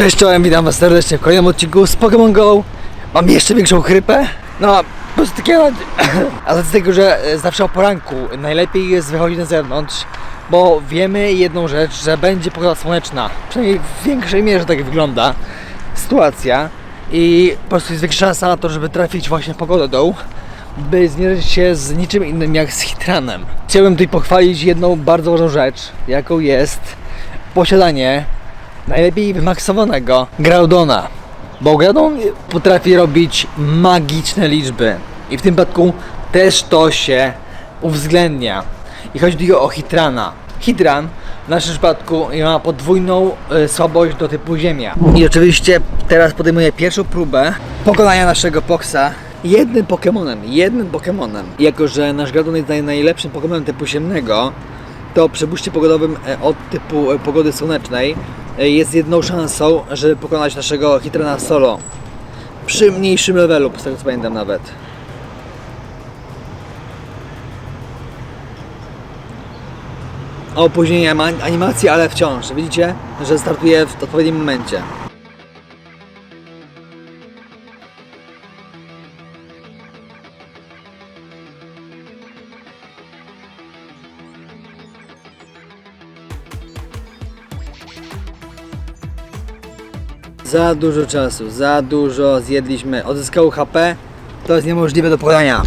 Cześć, czołem, witam was serdecznie w kolejnym odcinku z Pokémon GO. Mam jeszcze większą chrypę. No, po prostu takiego... A z tego, że e, zawsze o poranku najlepiej jest wychodzić na zewnątrz, bo wiemy jedną rzecz, że będzie pogoda słoneczna. Przynajmniej w większej mierze tak wygląda sytuacja. I po prostu jest większa szansa na to, żeby trafić właśnie doł, by zmierzyć się z niczym innym jak z hitranem. Chciałbym tutaj pochwalić jedną bardzo ważną rzecz, jaką jest posiadanie najlepiej wymaksowanego Groudona. Bo Groudon potrafi robić magiczne liczby. I w tym przypadku też to się uwzględnia. I chodzi o Hitrana. Hitran w naszym przypadku ma podwójną e, słabość do typu Ziemia. I oczywiście teraz podejmuję pierwszą próbę pokonania naszego Poxa jednym Pokemonem, jednym Pokemonem. I Jako, że nasz Groudon jest naj- najlepszym Pokemonem typu ziemnego, to przy pogodowym e, od typu e, pogody słonecznej jest jedną szansą, żeby pokonać naszego Hitrana solo. Przy mniejszym levelu, z tego co pamiętam nawet. Opóźnienie ma- animacji, ale wciąż. Widzicie, że startuje w odpowiednim momencie. Za dużo czasu, za dużo zjedliśmy. Odzyskał HP, to jest niemożliwe do pokonania.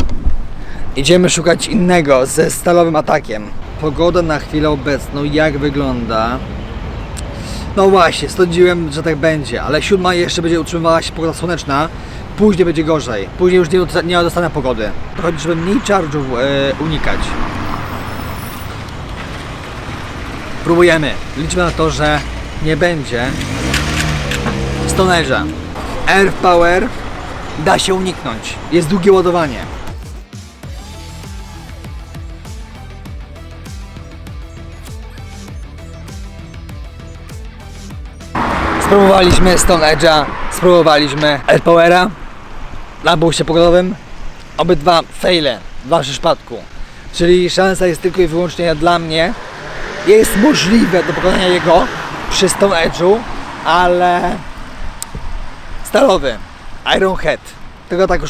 Idziemy szukać innego ze stalowym atakiem. Pogoda na chwilę obecną, jak wygląda? No właśnie, sądziłem, że tak będzie, ale siódma jeszcze będzie utrzymywała się pogoda słoneczna. Później będzie gorzej. Później już nie, nie dostanę pogody. Chodzi, żeby mniej charge'ów e, unikać. Próbujemy. Liczmy na to, że nie będzie Stonerza. Air Power da się uniknąć. Jest długie ładowanie. Spróbowaliśmy Stone Edge'a, spróbowaliśmy Air Powera na booście pogodowym. Obydwa faile w waszym przypadku. Czyli szansa jest tylko i wyłącznie dla mnie. Jest możliwe do pokonania jego przy Stone Edge'u, ale stalowy Iron Head. Tego tak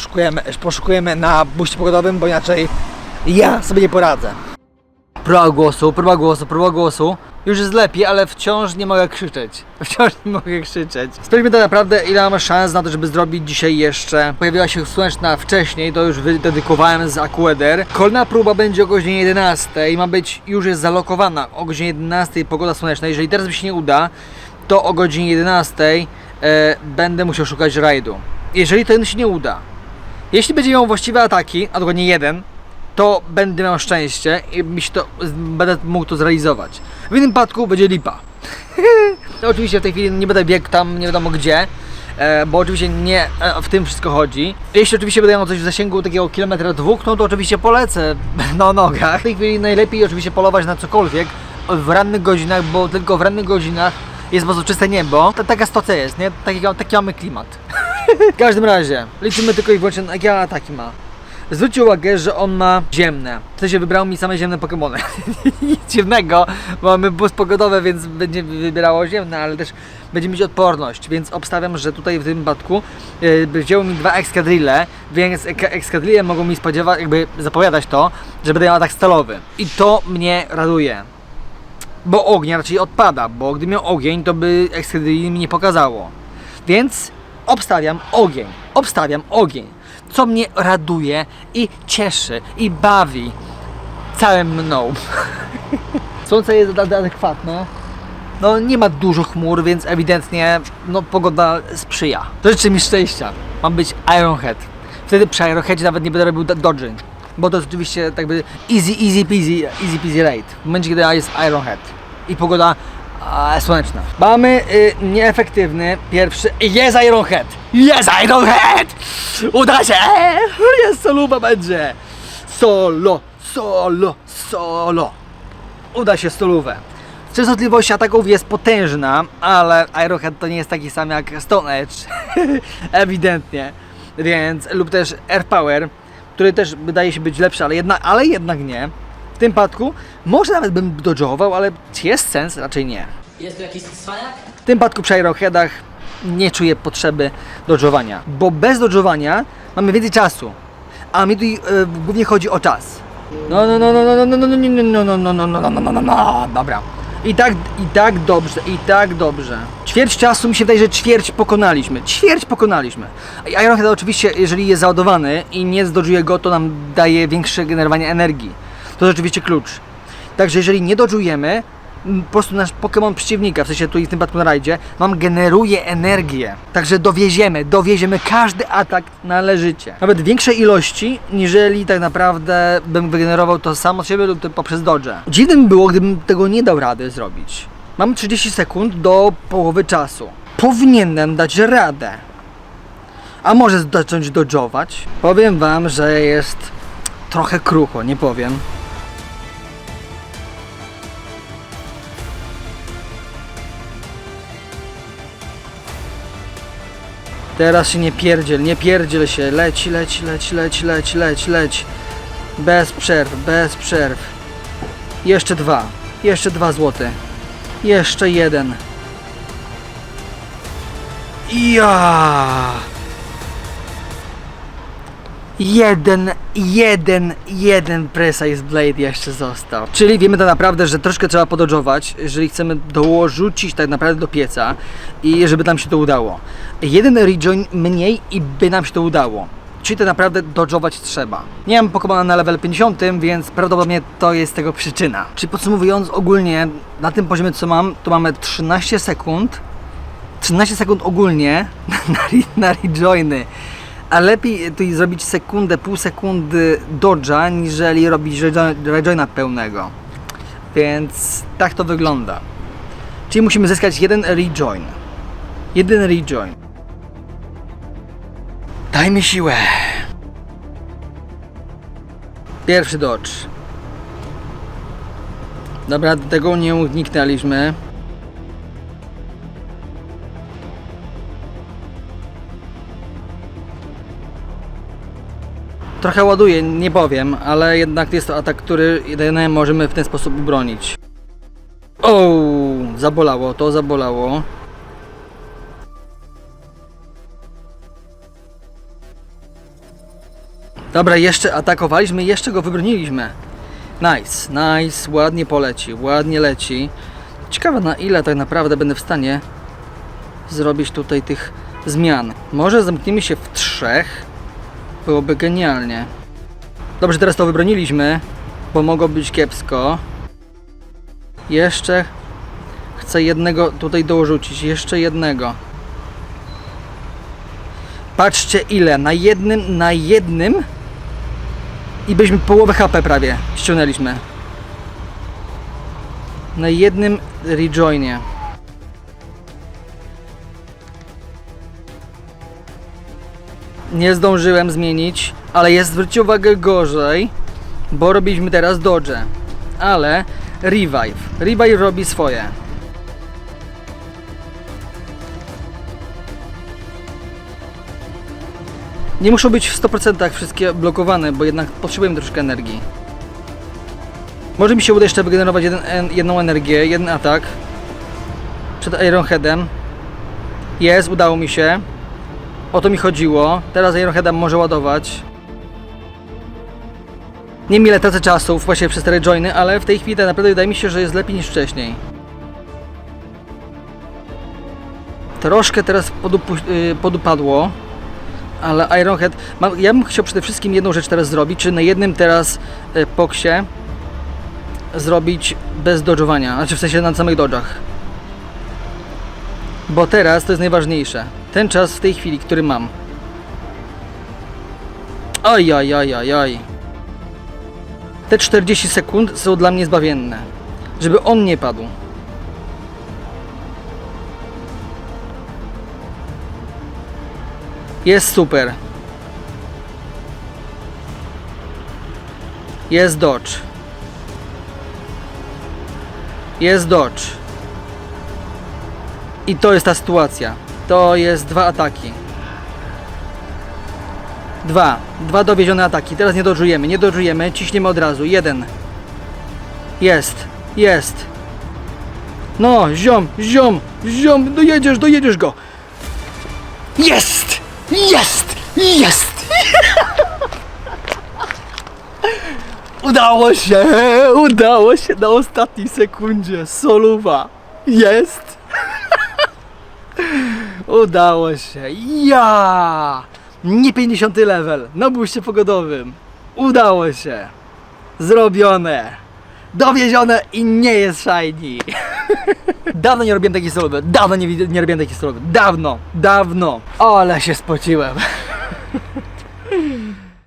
poszukujemy, na buście pogodowym, bo inaczej ja sobie nie poradzę. Próba głosu, próba głosu, próba głosu. Już jest lepiej, ale wciąż nie mogę krzyczeć. Wciąż nie mogę krzyczeć. Sprawdźmy tak naprawdę, ile mam szans na to, żeby zrobić dzisiaj jeszcze. Pojawiła się słoneczna wcześniej, to już wydedykowałem z Aqueder. Kolejna próba będzie o godzinie 11 i ma być, już jest zalokowana o godzinie 11 pogoda słoneczna. Jeżeli teraz mi się nie uda, to o godzinie 11 e, będę musiał szukać rajdu. Jeżeli to się nie uda, jeśli będzie miał właściwe ataki, a dokładnie jeden, to będę miał szczęście i mi się to, będę mógł to zrealizować. W innym przypadku będzie lipa. oczywiście w tej chwili nie będę biegł tam nie wiadomo gdzie, e, bo oczywiście nie e, w tym wszystko chodzi. Jeśli oczywiście będę miał coś w zasięgu takiego kilometra dwóch, no to oczywiście polecę na nogach. W tej chwili najlepiej oczywiście polować na cokolwiek w rannych godzinach, bo tylko w rannych godzinach jest bardzo czyste niebo. Ta, taka stocja jest, nie? Taki, taki mamy klimat. w każdym razie, liczymy tylko i wyłącznie na jakie ataki ma. Zwróćcie uwagę, że on ma ziemne. W sensie wybrał mi same ziemne Pokémony. Nic dziwnego, bo mamy boost pogodowy, więc będzie wybierało ziemne, ale też będzie mieć odporność, więc obstawiam, że tutaj w tym przypadku yy, wzięło mi dwa ekskadrille, więc ek- ekskadrille mogą mi spodziewać, jakby zapowiadać to, że będę miał atak stalowy. I to mnie raduje. Bo ognia raczej odpada, bo gdy miał ogień, to by ekskadrille mi nie pokazało. Więc obstawiam ogień. Obstawiam ogień. Co mnie raduje i cieszy i bawi całym mną. Słońce jest ade- adekwatne. No nie ma dużo chmur, więc ewidentnie no, pogoda sprzyja. To życzy mi szczęścia. Mam być Ironhead. Wtedy przy Ironheadzie nawet nie będę robił do- dodging. Bo to jest oczywiście tak by easy, easy peasy, easy peasy raid. W momencie, kiedy jest Ironhead. I pogoda a, słoneczna. Mamy y, nieefektywny pierwszy. Jest Ironhead! Jest Ironhead! Uda się! Jest soluba będzie! Solo, solo, solo! Uda się stolówę. Częstotliwość ataków jest potężna, ale Ironhead to nie jest taki sam jak Stone Edge. Ewidentnie. Więc, lub też Air Power, który też wydaje się być lepszy, ale jednak, ale jednak nie. W tym przypadku może nawet bym dodżował, ale czy jest sens? Raczej nie. Jest tu jakiś cwaniak? W tym przypadku przy Ironheadach nie czuję potrzeby dodżowania, bo bez dodżowania mamy więcej czasu, a mi tutaj e, głównie chodzi o czas. No, no, no, no, no, no, no, no, no, no, no, no, no, no, no, no, no, no, dobra. I tak, i tak dobrze, i tak dobrze. Ćwierć czasu mi się wydaje, że ćwierć pokonaliśmy. Ćwierć pokonaliśmy. Ironhead oczywiście, jeżeli jest załadowany i nie zdodżuje go, to nam daje większe generowanie energii. To rzeczywiście klucz. Także jeżeli nie dodżujemy, po prostu nasz Pokémon przeciwnika, w sensie tu i w tym przypadku na rajdzie, nam generuje energię. Także dowieziemy, dowieziemy każdy atak należycie. Nawet większe ilości, niżeli tak naprawdę bym wygenerował to samo z siebie lub poprzez dodge. Dziwnym było, gdybym tego nie dał rady zrobić. Mam 30 sekund do połowy czasu. Powinienem dać radę. A może zacząć dodżować? Powiem wam, że jest trochę krucho, nie powiem. Teraz się nie pierdziel, nie pierdziel się. Leci, leci, leci, leci, leci, leci, leci. Bez przerw, bez przerw. Jeszcze dwa. Jeszcze dwa złote. Jeszcze jeden. Ja. Jeden, jeden, jeden Precise Blade jeszcze został. Czyli wiemy tak naprawdę, że troszkę trzeba pododżować, jeżeli chcemy dorzucić tak naprawdę do pieca i żeby nam się to udało. Jeden rejoin mniej i by nam się to udało. Tak naprawdę dodżować trzeba. Nie mam Pokemona na level 50, więc prawdopodobnie to jest tego przyczyna. Czyli podsumowując ogólnie, na tym poziomie co mam, to mamy 13 sekund 13 sekund ogólnie na, na rejoiny. A lepiej tutaj zrobić sekundę, pół sekundy dodge'a, niżeli robić rejo- rejoina pełnego. Więc tak to wygląda. Czyli musimy zyskać jeden rejoin. Jeden rejoin. Daj mi siłę. Pierwszy dodge. Dobra, do tego nie uniknęliśmy. Trochę ładuje, nie powiem, ale jednak jest to atak, który jedynie możemy w ten sposób obronić. O, zabolało, to zabolało. Dobra, jeszcze atakowaliśmy, jeszcze go wybroniliśmy. Nice, nice, ładnie poleci, ładnie leci. Ciekawe na ile tak naprawdę będę w stanie zrobić tutaj tych zmian. Może zamkniemy się w trzech, Byłoby genialnie. Dobrze, teraz to wybroniliśmy, bo mogło być kiepsko. Jeszcze chcę jednego tutaj dorzucić, jeszcze jednego. Patrzcie ile, na jednym, na jednym i byśmy połowę HP prawie ściągnęliśmy. Na jednym rejoinie. nie zdążyłem zmienić, ale jest zwróćcie uwagę gorzej, bo robiliśmy teraz dodge. Ale revive. Revive robi swoje. Nie muszą być w 100% wszystkie blokowane, bo jednak potrzebujemy troszkę energii. Może mi się uda jeszcze wygenerować jeden, en- jedną energię, jeden atak przed Ironheadem. Jest, udało mi się. O to mi chodziło. Teraz Ironheada może ładować. Nie wiem ile tracę czasu właśnie przez te rejoiny, ale w tej chwili tak naprawdę wydaje mi się, że jest lepiej niż wcześniej. Troszkę teraz y, podupadło, ale Ironhead... Mam, ja bym chciał przede wszystkim jedną rzecz teraz zrobić, czy na jednym teraz y, poksie zrobić bez dodżowania, znaczy w sensie na samych dodżach. Bo teraz to jest najważniejsze. Ten czas w tej chwili, który mam. Oj, oj, oj, oj, oj. Te 40 sekund są dla mnie zbawienne. Żeby on nie padł. Jest super. Jest dodge. Jest dodge. I to jest ta sytuacja. To jest dwa ataki. Dwa. Dwa dowiezione ataki. Teraz nie dożujemy, nie dożujemy. Ciśniemy od razu. Jeden. Jest. Jest. No, ziom, ziom, ziom. Dojedziesz, dojedziesz go. Jest! Jest! Jest! Udało się! Udało się na ostatniej sekundzie. Soluwa. Jest! Udało się. Ja! Nie 50 level. Na booście pogodowym. Udało się. Zrobione. Dowiezione i nie jest shiny. Dawno nie robiłem takiej soluby, dawno nie, nie robiłem takiej soluby, dawno, dawno. Ale się spociłem.